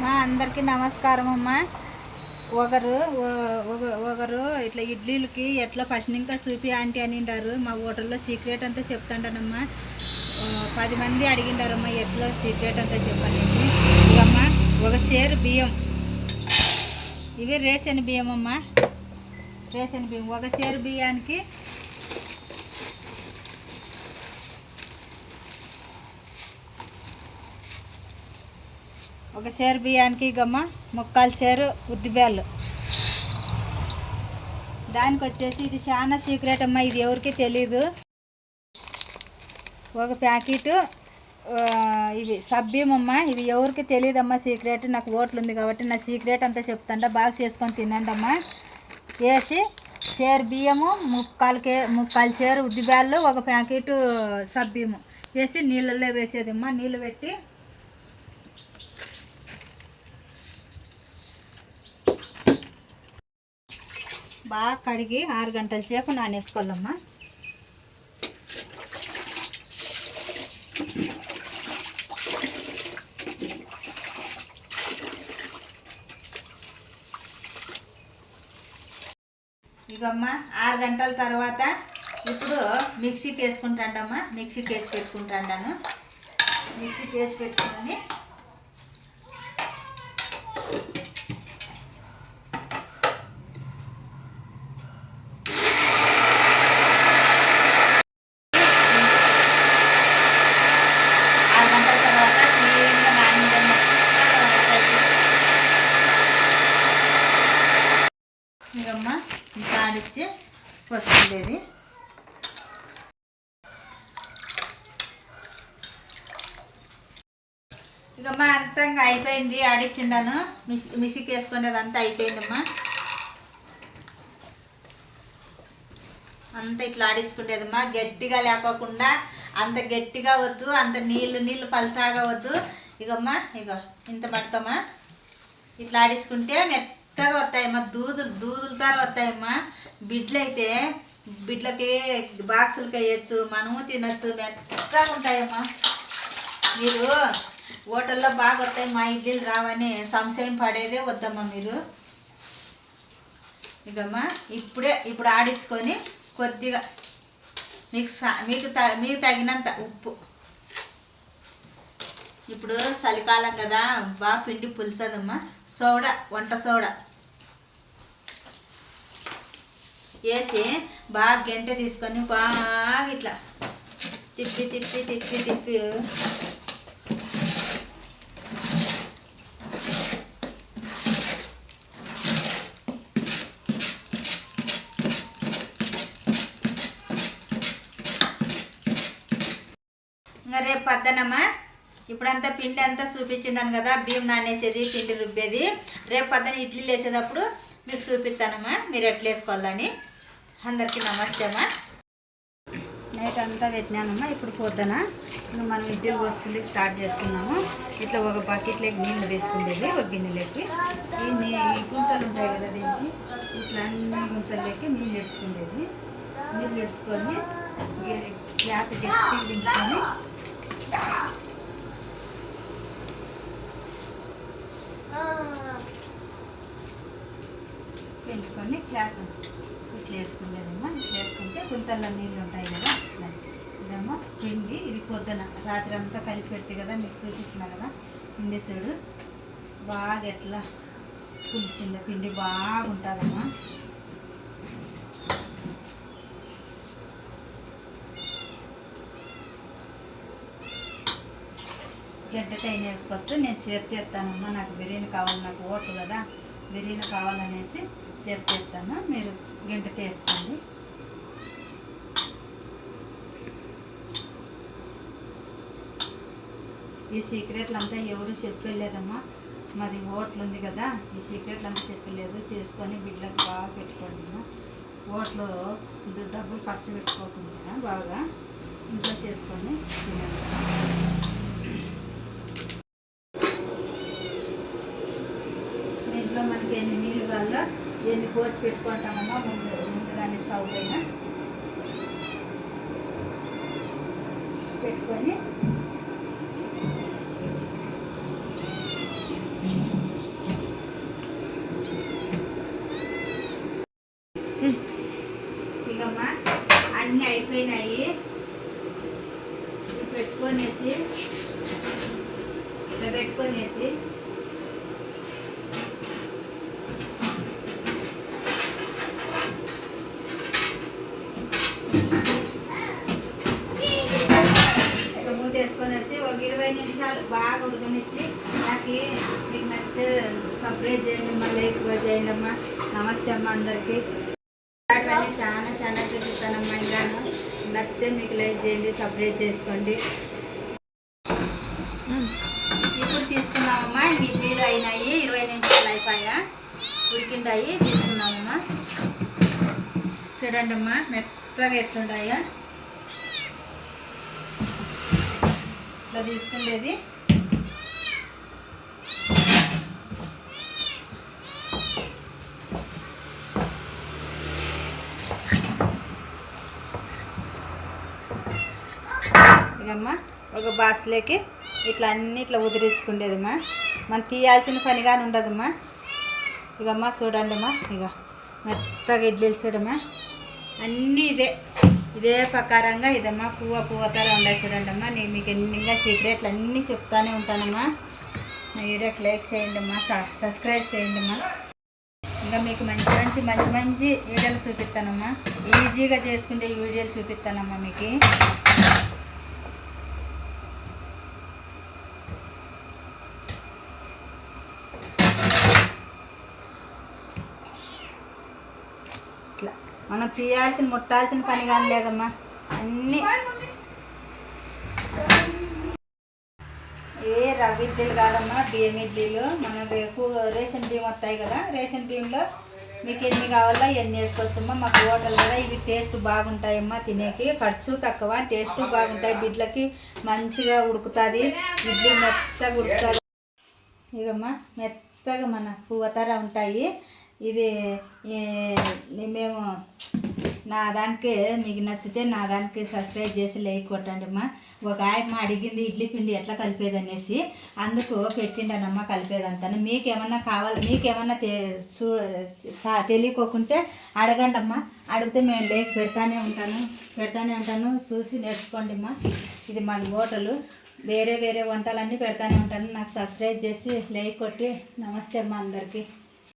మా అందరికీ నమస్కారం అమ్మ. ఒకరు ఒక- ఒకరు ఇట్లా ఇడ్లీలకి ఎట్లా ఫస్ట్ ఇంకా చూపి ఆంటీ అనిండారు. మా హోటల్లో సీక్రెట్ అంతా చెప్తాంటానమ్మా పది మంది అడిగిండారమ్మా ఎట్లా సీక్రెట్ అంతా చెప్పండి ఇవమ్మా ఒక సేరు బియ్యం. ఇవి రేషన్ బియ్యం అమ్మా రేషన్ బియ్యం. ఒక సేరు బియ్యానికి ఒక సేరు బియ్యానికి గమ్మ ముక్కాలు సేరు ఉద్దిబేళ్ళు దానికి వచ్చేసి ఇది చాలా సీక్రెట్ అమ్మా ఇది ఎవరికి తెలీదు. ఒక ప్యాకెట్ ఇవి సబ్బియం అమ్మ ఇవి ఎవరికి తెలియదమ్మా సీక్రెట్. నాకు ఓట్లు ఉంది కాబట్టి నా సీక్రెట్ అంతా చెప్తాండ బాగా చేసుకొని తినండి అమ్మా. వేసి చేరు బియ్యము ముక్కాలు కే ముక్కాలు సేరు ఉద్దిబ్యాళ్ళు ఒక ప్యాకెట్ సభ్యము వేసి నీళ్ళల్లో వేసేదమ్మా నీళ్ళు పెట్టి బాగా కడిగి ఆరు గంటల సేపు నానేసుకోవాలమ్మా. ఇగమ్మా ఆరు గంటల తర్వాత ఇప్పుడు మిక్సీకి వేసుకుంటాండమ్మా మిక్సీకి వేసి పెట్టుకుంటాను మిక్సీకి వేసి పెట్టుకుని ఆరు గంటల తర్వాత క్లీన్గా నానిందమ్మా ఇంకమ్మా ఇంకా ఆడిచ్చి వస్తుంది ఇది ఇకమ్మా అంతా ఇంకా అయిపోయింది ఆడిచ్చిండాను. మిష్ మిషికి వేసుకునేది అంతా అయిపోయిందమ్మా. అంత ఇట్లా ఆడించుకునేదమ్మా గట్టిగా లేపకుండా అంత గట్టిగా వద్దు అంత నీళ్ళు నీళ్ళు పలసాగా వద్దు. ఇగమ్మా ఇగో ఇంత పట్టుకోమ్మా. ఇట్లా ఆడించుకుంటే మెత్తగా వస్తాయమ్మా దూదులు దూదులతో వస్తాయమ్మా బిడ్లు అయితే బిడ్లకి బాక్సులకి వేయచ్చు మనము తినచ్చు మెత్తగా ఉంటాయమ్మా. మీరు హోటల్లో బాగా వస్తాయి మా ఇడ్లీలు రావని సంశయం పడేదే వద్దమ్మా మీరు. ఇకమ్మా ఇప్పుడే ఇప్పుడు ఆడించుకొని కొద్దిగా మీకు మీకు త మీకు తగినంత ఉప్పు. ఇప్పుడు చలికాలం కదా బాగా పిండి పులుసదమ్మా. సోడా వంట సోడా. వేసి బాగా గంటె తీసుకొని బాగా ఇట్లా తిప్పి తిప్పి తిప్పి తిప్పి. ఇంకా రేపు పద్దనమ్మా ఇప్పుడంతా పిండి అంతా చూపించున్నాను కదా బియ్యం నానేసేది పిండి రుబ్బేది. రేపు పద్దన ఇడ్లీలు వేసేటప్పుడు మీకు చూపిస్తానమ్మా మీరు ఎట్లా వేసుకోవాలని. అందరికీ నమస్తే అమ్మా నైట్ అంతా పెట్టినానమ్మా ఇప్పుడు పొద్దున ఇంకా మనం ఇడ్లీలు పోసుకుంటే స్టార్ట్ చేసుకున్నాము ఇట్లా ఒక బకెట్లోకి నీళ్ళు తీసుకునేది ఒక గిన్నెలోకి. ఈ నీ గుంతలు ఉంటాయి కదా దీనికి ఇట్లా అన్ని గుంతల్లోకి నీళ్ళు వేసుకునేది నీళ్ళు వేసుకొని గ్యాప్ గట్టి దించుకొని పెంచుకొని క్లాత్ ఇట్లా వేసుకునేదమ్మా ఇట్లా వేసుకుంటే గుంతల్లో నీళ్ళు ఉంటాయి కదా ఇట్లా ఇదమ్మా పిండి ఇది పొద్దున రాత్రి అంతా కలిపి పెడితే కదా మీకు చూపించిన కదా పిండి చూడు బాగా ఎట్లా పులిసింది పిండి బాగుంటుందమ్మా. గడ్డ వేసుకోవచ్చు నేను చేతి చేస్తానమ్మా. నాకు బిర్యానీ కావాలి నాకు ఓట్లు కదా బిర్యానీ కావాలనేసి చేతి చేస్తాను. మీరు గంట వేసుకోండి ఈ సీక్రెట్లు అంతా ఎవరు చెప్పలేదమ్మా. మాది ఓట్లు ఉంది కదా ఈ సీక్రెట్లు అంతా చెప్పలేదు. చేసుకొని బిడ్డలకు బాగా పెట్టుకోండి అమ్మా. ఓట్లు డబ్బులు ఖర్చు పెట్టుకోకుండా బాగా ఇంట్లో చేసుకొని తినండి మనకి ఎన్ని నీళ్ళు కావాలా దీన్ని కోసి పెట్టుకుంటామమ్మా? ముందు ముందుగానే స్టవ్ పైన పెట్టుకొని అన్నీ అయిపోయినాయి. పెట్టుకొనేసి పెట్టుకొనేసి ఇరవై నిమిషాలు బాగా ఉడకనిచ్చి నాకు మీకు నచ్చితే సపరేట్ చేయండి మళ్ళీ ఎక్కువ చేయండి అమ్మా. నమస్తే అమ్మ అందరికీ. చాలా చాలా చూపిస్తానమ్మా ఇంకాను. నచ్చితే మీకు లైక్ చేయండి సపరేట్ చేసుకోండి. ఇప్పుడు తీసుకున్నామమ్మా ఇడ్లీలు అయినాయి ఇరవై నిమిషాలు అయిపోయా. ఉడికిండాయి తీసుకున్నామమ్మా. చూడండి అమ్మా మెత్తగా ఎట్లుండాయా. ఇట్లా తీసుకుండేది. ఇకమ్మా ఒక బాక్స్లోకి ఇట్లా అన్ని ఇట్లా ఉదిరించుకుండేదమ్మా. మనం తీయాల్సిన పని కానీ ఉండదమ్మా. ఇగమ్మా చూడండి అమ్మా ఇక మెత్తగా ఇడ్లీలు చూడమ్మా. అన్నీ ఇదే. ఇదే ప్రకారంగా ఇదమ్మా పువ్వ పువ్వతర ఉండాలి చూడండి అమ్మా నేను మీకు ఎన్నిగా సీక్రెట్లు అన్నీ చెప్తానే ఉంటానమ్మా. వీడియోకి లైక్ చేయండి అమ్మా సబ్స్క్రైబ్ చేయండి అమ్మా. ఇంకా మీకు మంచి మంచి మంచి మంచి వీడియోలు చూపిస్తానమ్మా. ఈజీగా చేసుకుంటే వీడియోలు చూపిస్తానమ్మా మీకు. ఇట్లా. మనం తీయాల్సిన ముట్టాల్సిన పని కానీ లేదమ్మా. అన్నీ. ఏ రవ్వ ఇడ్లీలు కాదమ్మా బియ్యం ఇడ్లీలు. మనం రేపు రేషన్ బియ్యం వస్తాయి కదా రేషన్ బియ్యంలో మీకు ఎన్ని కావాలో ఎన్ని వేసుకోవచ్చమ్మా? మాకు హోటల్ కదా ఇవి టేస్ట్ బాగుంటాయమ్మా తినేకి. ఖర్చు తక్కువ టేస్ట్ బాగుంటాయి. బిడ్లకి మంచిగా ఉడుకుతుంది. ఇడ్లీ మెత్తగా ఉడుకుతుంది. ఇదమ్మా మెత్తగా మన పువ్వతర ఉంటాయి. ఇది మేము నా దానికి మీకు నచ్చితే నా దానికి సబ్స్క్రైబ్ చేసి లైక్ కొట్టండి అమ్మా. ఒక ఆయమ్మ అడిగింది ఇడ్లీ పిండి ఎట్లా కలిపేదనేసి అందుకు పెట్టిండనమ్మా కలిపేదంతా మీకేమన్నా కావాలి మీకేమన్నా తె చూ తెలియకోకుంటే అడగండి అమ్మా. అడిగితే మేము లేక్ పెడతానే ఉంటాను పెడతానే ఉంటాను. చూసి నేర్చుకోండి అమ్మా. ఇది మాది హోటలు. వేరే వేరే వంటలన్నీ పెడతానే ఉంటాను. నాకు సబ్స్క్రైబ్ చేసి లైక్ కొట్టి నమస్తే అమ్మ అందరికీ.